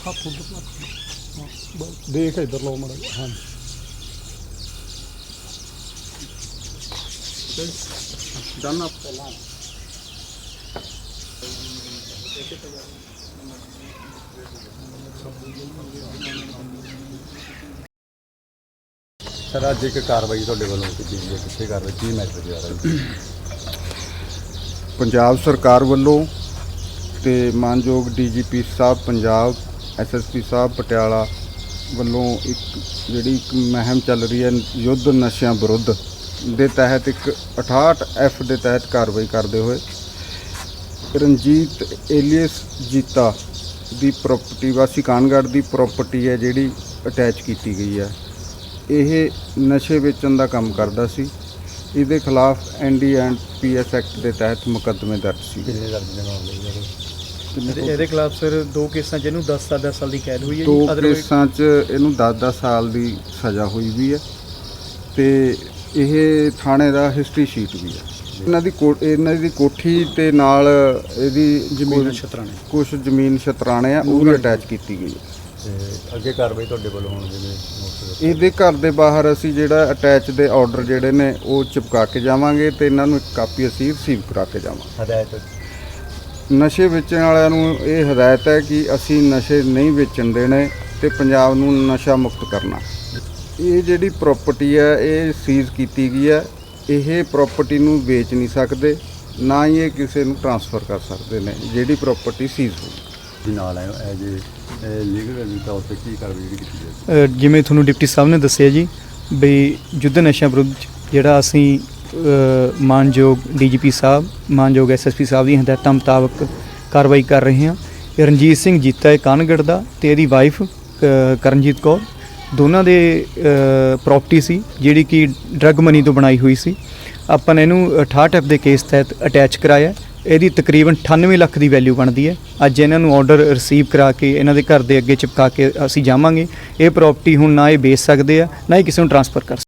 ਹੱਥ ਉੱਧਰ ਹਾਂ, ਦੇਖ ਇੱਧਰ ਲਓ ਮੜਾ ਹਾਂ ਡਨ ਅਪ ਪਹਿਲਾਂ ਸਰ ਅੱਜ ਇੱਕ ਕਾਰਵਾਈ ਤੁਹਾਡੇ ਵੱਲੋਂ ਕੀਤੀ ਗਈ ਹੈ ਕਿੱਥੇ ਕਰ ਰਹੇ ਕੀ ਮੈਟਰ ਜਾ ਰਿਹਾ? ਪੰਜਾਬ ਸਰਕਾਰ ਵੱਲੋਂ ਤੇ ਮਾਨਯੋਗ ਡੀਜੀਪੀ ਸਾਹਿਬ ਪੰਜਾਬ ਐਸਐਸਪੀ ਸਾਹਿਬ ਪਟਿਆਲਾ ਵੱਲੋਂ ਇੱਕ ਜਿਹੜੀ ਇੱਕ ਮਹਿਮ ਚੱਲ ਰਹੀ ਹੈ ਯੁੱਧ ਨਸ਼ਿਆਂ ਵਿਰੁੱਧ ਦੇ ਤਹਿਤ ਇੱਕ 68 ਐਫ ਦੇ ਤਹਿਤ ਕਾਰਵਾਈ ਕਰਦੇ ਹੋਏ, ਰਣਜੀਤ ਏਲੀਅਸ ਜੀਤਾ ਦੀ ਪ੍ਰਾਪਰਟੀ ਵਾਸੀ ਕਾਨਗੜ੍ਹ ਦੀ ਪ੍ਰਾਪਰਟੀ ਹੈ ਜਿਹੜੀ ਅਟੈਚ ਕੀਤੀ ਗਈ ਹੈ। ਇਹ ਨਸ਼ੇ ਵੇਚਣ ਦਾ ਕੰਮ ਕਰਦਾ ਸੀ। ਇਹਦੇ ਖਿਲਾਫ ਐਨਡੀ ਐਂਡ ਪੀਐਸ ਐਕਟ ਦੇ ਤਹਿਤ ਮੁਕੱਦਮੇ ਦਰਜ ਸੀ। ਕਿੰਨੇ ਦਰਜ ਦੇ ਮਾਮਲੇ ਜੀ ਇਹਦੇ? ਖਿਲਾਫ ਸਰ ਦੋ ਕੇਸਾਂ 'ਚ ਇਹਨੂੰ 10 ਸਾਲ 10 ਸਾਲ ਦੀ ਕੈਦ ਹੋਈ ਹੈ ਦੋ Otherwise- ਕੇਸਾਂ 'ਚ ਇਹਨੂੰ 10-10 ਸਾਲ ਦੀ ਸਜ਼ਾ ਹੋਈ ਵੀ ਹੈ ਤੇ ਇਹ ਥਾਣੇ ਦਾ ਹਿਸਟਰੀ ਸ਼ੀਟ ਵੀ ਹੈ। ਇਹਨਾਂ ਦੀ ਕੋ- ਇਹਨਾਂ ਦੀ ਕੋਠੀ ਤੇ ਨਾਲ ਇਹਦੀ ਜ਼ਮੀਨ ਛਤਰਾਣੇ ਕੁਝ ਜ਼ਮੀਨ ਸ਼ਤਰਾਣੇ ਆ ਉਹ ਵੀ ਅਟੈਚ ਕੀਤੀ ਗਈ ਹੈ। ਤੇ ਅੱਗੇ ਕਾਰਵਾਈ ਤੁਹਾਡੇ ਵੱਲੋਂ ਹੁਣ ਜਿਵੇਂ ਨੋਟਿਸ ਇਹਦੇ ਘਰ ਦੇ ਬਾਹਰ ਅਸੀਂ ਜਿਹੜਾ ਅਟੈਚ ਦੇ ਆਰਡਰ ਜਿਹੜੇ ਨੇ ਉਹ ਚਿਪਕਾ ਕੇ ਜਾਵਾਂਗੇ ਤੇ ਇਹਨਾਂ ਨੂੰ ਇੱਕ ਕਾਪੀ ਅਸੀਂ ਰਿਸੀਵ ਕਰਾ ਕੇ ਜਾਵਾਂਗੇ। ਹਦਾਇਤ ਨਸ਼ੇ ਵੇਚਣ ਵਾਲਿਆਂ ਨੂੰ ਇਹ ਹਦਾਇਤ ਹੈ ਕਿ ਅਸੀਂ ਨਸ਼ੇ ਨਹੀਂ ਵੇਚਣ ਦੇਣੇ ਤੇ ਪੰਜਾਬ ਨੂੰ ਨਸ਼ਾ ਮੁਕਤ ਕਰਨਾ। ਇਹ ਜਿਹੜੀ ਪ੍ਰਾਪਰਟੀ ਹੈ ਇਹ ਸੀਜ਼ ਕੀਤੀ ਗਈ ਹੈ। ਇਹ ਪ੍ਰਾਪਰਟੀ ਨੂੰ ਵੇਚ ਨਹੀਂ ਸਕਦੇ ਨਾ ਹੀ ਇਹ ਕਿਸੇ ਨੂੰ ਟਰਾਂਸਫਰ ਕਰ ਸਕਦੇ ਨੇ ਜਿਹੜੀ ਪ੍ਰਾਪਰਟੀ ਸੀਜ਼ ਹੋਈ। ਨਾਲ ਆਏ ਐਜ ਲੀਗਲ ਦੀ ਤੌਰ ਤੇ ਕੀ ਕਾਰਵਾਈ ਜਿਹੜੀ ਕੀਤੀ ਅ, ਜਿਵੇਂ ਤੁਹਾਨੂੰ ਡਿਪਟੀ ਸਾਹਿਬ ਨੇ ਦੱਸਿਆ ਜੀ ਵੀ ਯੁੱਧ ਨਸ਼ਿਆਂ ਵਿਰੁੱਧ ਜਿਹੜਾ ਅਸੀਂ ਮਾਨਯੋਗ ਡੀਜੀਪੀ ਸਾਹਿਬ, ਮਾਨਯੋਗ ਐਸਐਸਪੀ ਸਾਹਿਬ ਦੀਆਂ ਹਦਾਇਤਾਂ ਮੁਤਾਬਕ ਕਾਰਵਾਈ ਕਰ ਰਹੇ ਹਾਂ। ਇਹ ਰਣਜੀਤ ਸਿੰਘ ਜੀਤਾ ਹੈ ਕਾਨਗੜ ਦਾ ਤੇ ਇਹਦੀ ਵਾਈਫ ਕਰਨਜੀਤ ਕੌਰ। ਦੋਨਾਂ ਦੇ ਪ੍ਰਾਪਰਟੀ ਸੀ, ਜਿਹੜੀ ਕਿ ਡਰੱਗ ਮਨੀ ਤੋਂ ਬਣਾਈ ਹੋਈ ਸੀ। ਆਪਾਂ ਨੇ ਇਹਨੂੰ 68 ਐਫ ਦੇ ਕੇਸ ਤਹਿਤ ਅਟੈਚ ਕਰਾਇਆ ਇਹਦੀ ਤਕਰੀਬਨ 98 ਲੱਖ ਦੀ ਵੈਲਿਊ ਬਣਦੀ ਹੈ। ਅੱਜ ਇਹਨਾਂ ਨੂੰ ਆਰਡਰ ਰਿਸੀਵ ਕਰਾ ਕੇ, ਇਹਨਾਂ ਦੇ ਘਰ ਦੇ ਅੱਗੇ ਚਿਪਕਾ ਕੇ ਅਸੀਂ ਜਾਵਾਂਗੇ। ਇਹ ਪ੍ਰਾਪਰਟੀ ਹੁਣ ਨਾ ਇਹ ਵੇਚ ਸਕਦੇ ਆ, ਨਾ ਹੀ ਕਿਸੇ ਨੂੰ ਟਰਾਂਸਫਰ ਕਰ